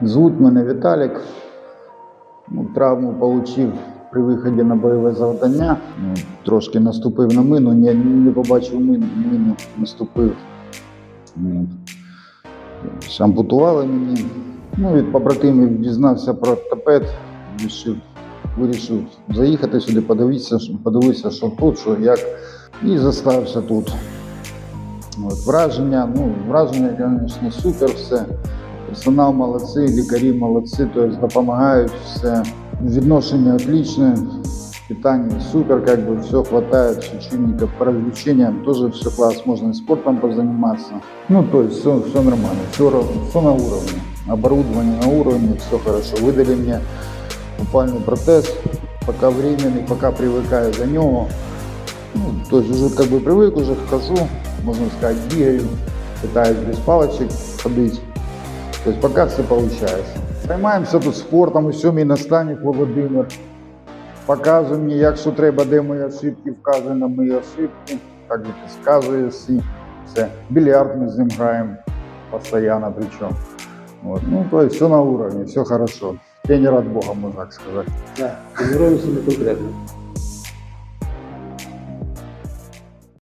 Звуть мене Віталік. Ну, травму отримав при виході на бойове завдання. Ну, трошки наступив на мину, не, не побачив мину, міну наступив. Ну, Шампутували мені. Ну, від побратимів дізнався про ортопед, вирішив, вирішив заїхати сюди, подивитися, подивитися, що тут, що як. І заставився тут. От, враження, ну, враження, звісно, супер все. Персонал молодці, лікарі молодці, тобто допомагають все. Відношення отличне, питання супер, как бы все хватает, чуть-чуть по развлечениям тоже все класс, можно и спортом позаниматься. Ну, то есть все, все нормально, все, все на уровне. Оборудование на уровне, все хорошо. Выдали мне упальный протез, пока временный, пока привыкаю за него. Ну, то есть уже как бы привык, уже хожу, можно сказать, бегаю, пытаюсь без палочек ходить. То есть пока все получается. Займаємося тут спортом, усьо мій наставник Володимир. Показує мені, як що треба, де мої ошибки, вказує на мої ошибки, так же підказує всі. Все. Бильярд ми з ним граємо постійно причому. Вот. Ну, то есть все на уровне, все хорошо. Тренер от Бога, можно так сказать. Да, тренируемся мы конкретно.